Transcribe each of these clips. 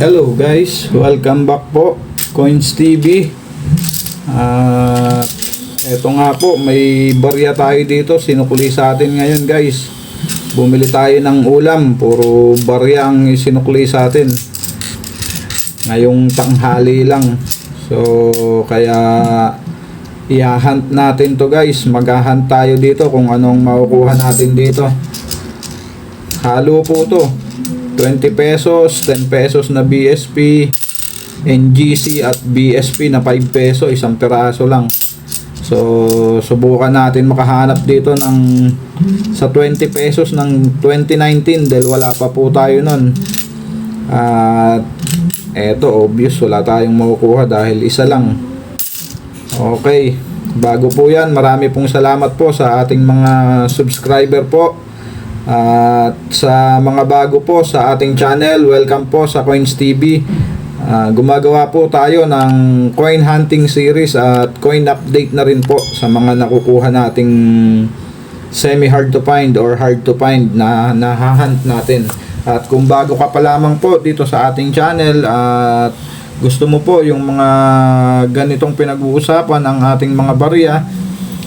Hello guys, welcome back po Coins TV At eto nga po, may barya tayo dito. Sinukuli sa atin ngayon guys. Bumili tayo ng ulam. Puro barya ang sinukuli sa atin. Ngayong tanghali lang. So kaya Iyahunt natin to guys. Maghahunt tayo dito kung anong makukuha natin dito. Halo po to 20 pesos, 10 pesos na BSP, NGC at BSP na 5 peso, isang peraso lang. So, subukan natin makahanap dito ng sa 20 pesos ng 2019 dahil wala pa po tayo nun. At eto, obvious, wala tayong makukuha dahil isa lang. Okay, bago po yan, marami pong salamat po sa ating mga subscriber po. At sa mga bago po sa ating channel, welcome po sa Coins TV. Ah, gumagawa po tayo ng coin hunting series at coin update na rin po sa mga nakukuha nating semi hard to find or hard to find na nahahunt natin. At kung bago ka pa lamang po dito sa ating channel at gusto mo po yung mga ganitong pinag-uusapan ang ating mga barya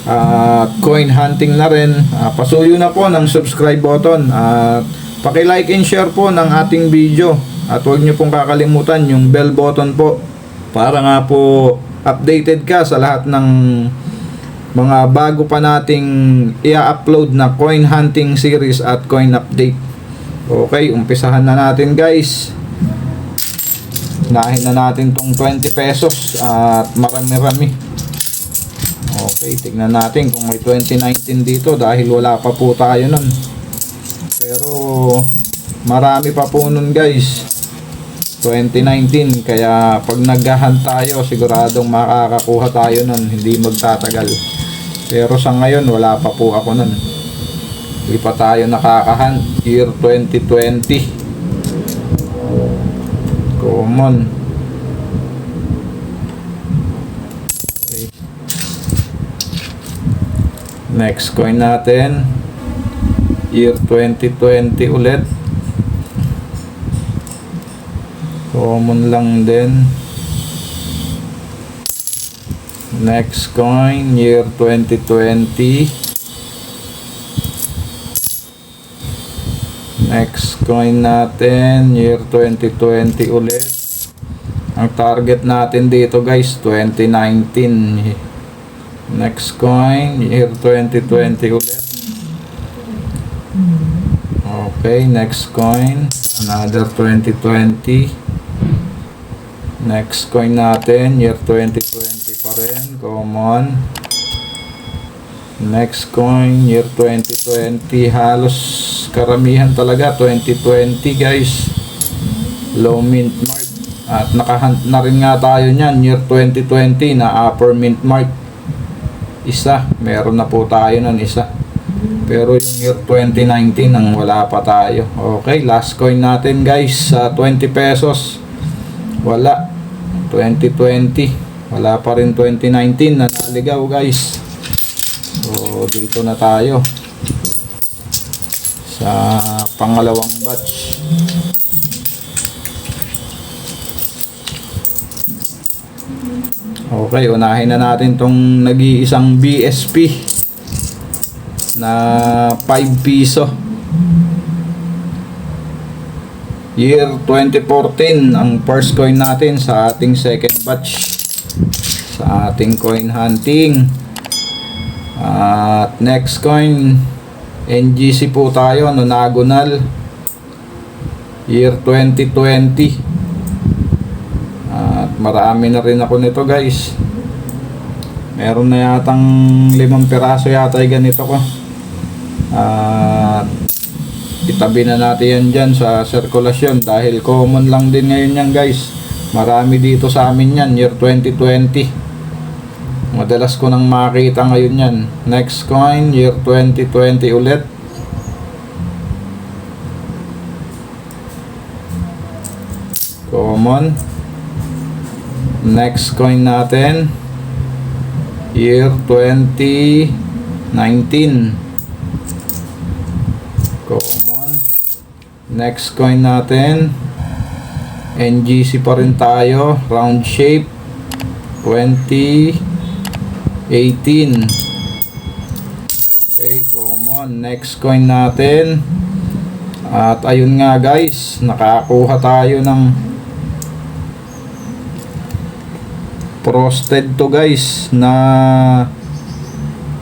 at coin hunting na rin. Uh, pasuyo na po ng subscribe button at paki-like and share po ng ating video. At huwag niyo pong kakalimutan yung bell button po para nga po updated ka sa lahat ng mga bago pa nating i-upload na coin hunting series at coin update. Okay, umpisahan na natin guys. Nahin na natin tong 20 pesos at marami-rami. Okay, tignan natin kung may 2019 dito dahil wala pa po tayo nun. Pero marami pa po nun guys. 2019 kaya pag naghahan tayo siguradong makakakuha tayo nun hindi magtatagal. Pero sa ngayon wala pa po ako nun. Hindi pa tayo nakakahan year 2020. Common. Okay. Next coin natin. Year 2020 ulit. Common lang din. Next coin, year 2020. Next coin natin, year 2020 ulit. Ang target natin dito guys, 2019. Next coin, year 2020 ulit. Okay, next coin, another 2020. Next coin natin, year 2020 pa rin, common. Next coin, year 2020, halos karamihan talaga, 2020 guys. Low mint mark. At nakahunt na rin nga tayo niyan, year 2020 na upper mint mark. Isa, meron na po tayo nun isa. Pero yung year 2019 nang wala pa tayo. Okay, last coin natin guys sa 20 pesos. Wala. 2020. Wala pa rin 2019 na naligaw guys. So dito na tayo. Sa pangalawang batch. Okay, unahin na natin tong nag-iisang BSP na 5 piso. Year 2014 ang first coin natin sa ating second batch sa ating coin hunting. At next coin NGC po tayo, nonagonal. Year 2020. Marami na rin ako nito guys. Meron na yatang limang piraso yata ay ganito ko. At itabi na natin yan dyan sa sirkulasyon dahil common lang din ngayon yan guys. Marami dito sa amin yan, year 2020. Madalas ko nang makita ngayon yan. Next coin, year 2020 ulit. Common. Next coin natin, year 2019. Common. Next coin natin, NGC pa rin tayo. Round shape. 2018. Okay, common. Next coin natin. At ayun nga guys, nakakuha tayo ng frosted to guys na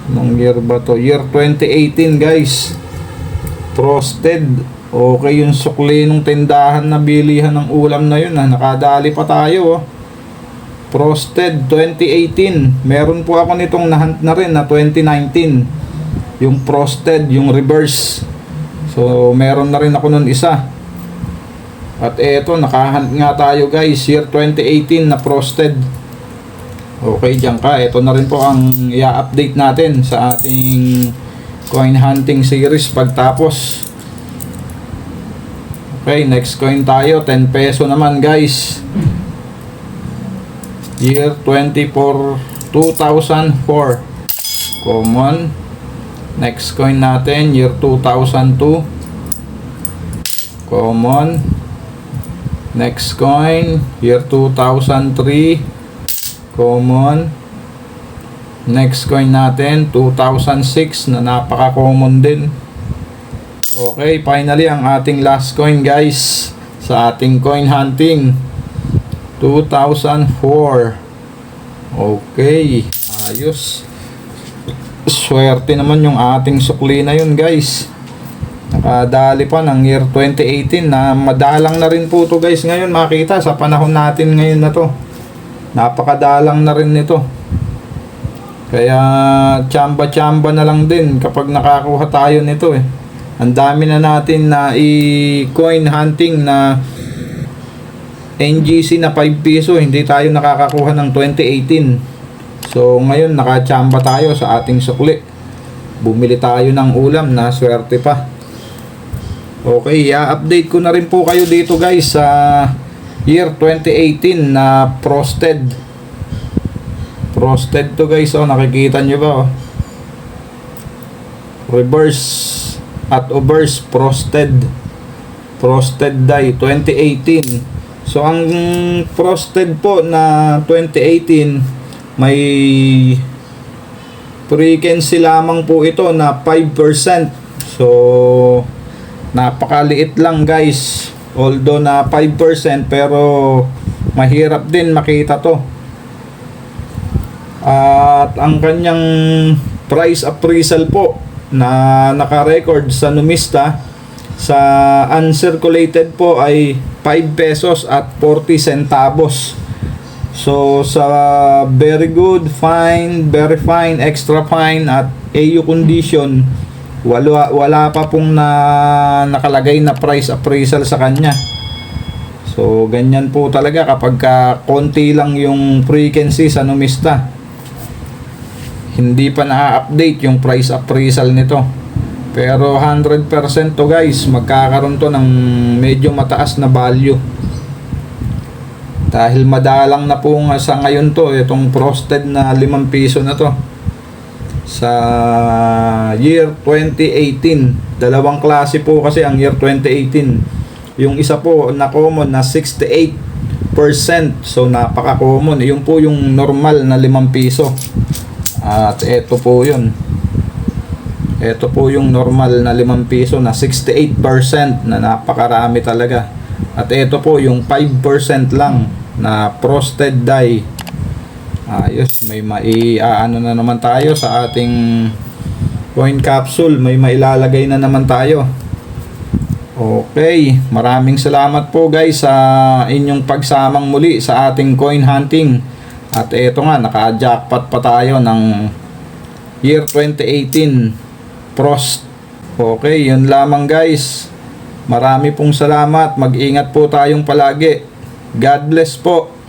nung year ba to? Year 2018 guys. Frosted. Okay yung sukli ng tindahan na bilihan ng ulam na yun ha. Nakadali pa tayo oh. Frosted 2018. Meron po ako nitong nahunt na rin na 2019. Yung frosted, yung reverse. So meron na rin ako nun isa. At eto, nakahunt nga tayo guys. Year 2018 na frosted. Okay, dyan ka. Ito na rin po ang i-update natin sa ating coin hunting series pagtapos. Okay, next coin tayo. 10 peso naman guys. Year 24, 2004. Common. Next coin natin, year 2002. Common. Next coin, year 2003. Common. Next coin natin, 2006 na napaka-common din. Okay, finally ang ating last coin guys sa ating coin hunting. 2004. Okay, ayos. Swerte naman yung ating sukli na yun guys. Nakadali pa ng year 2018 na madalang na rin po to guys ngayon makita sa panahon natin ngayon na to. Napakadalang na rin nito. Kaya tsamba-tsamba na lang din kapag nakakuha tayo nito eh. Ang dami na natin na i-coin hunting na NGC na 5 piso, hindi tayo nakakakuha ng 2018. So ngayon nakachamba tayo sa ating sukli. Bumili tayo ng ulam na swerte pa. Okay, i-update ko na rin po kayo dito guys sa year 2018 na frosted. Frosted to guys, oh nakikita nyo ba oh. Reverse at obverse frosted. Frosted die 2018. So ang frosted po na 2018 may frequency lamang po ito na 5%. So napakaliit lang guys. Although na 5% pero mahirap din makita to. At ang kanyang price appraisal po na naka-record sa Numista sa uncirculated po ay 5 pesos at 40 centavos. So sa very good, fine, very fine, extra fine at AU condition wala, wala pa pong na nakalagay na price appraisal sa kanya. So ganyan po talaga kapag ka konti lang yung frequency sa numista. Hindi pa na-update yung price appraisal nito. Pero 100% to guys, magkakaroon to ng medyo mataas na value. Dahil madalang na po nga sa ngayon to, itong frosted na 5 piso na to. Sa year 2018, dalawang klase po kasi ang year 2018. Yung isa po na common na 68%. So napaka-common. Yung po yung normal na 5 piso. At ito po yun. Ito po yung normal na 5 piso na 68% na napakarami talaga. At ito po yung 5% lang na frosted die. Ayos, may mai-ano na naman tayo sa ating coin capsule. May mailalagay na naman tayo. Okay, maraming salamat po guys sa inyong pagsamang muli sa ating coin hunting. At ito nga, naka-jackpot pa tayo ng year 2018 Frost. Okay, yun lamang guys. Marami pong salamat. Mag-ingat po tayong palagi. God bless po.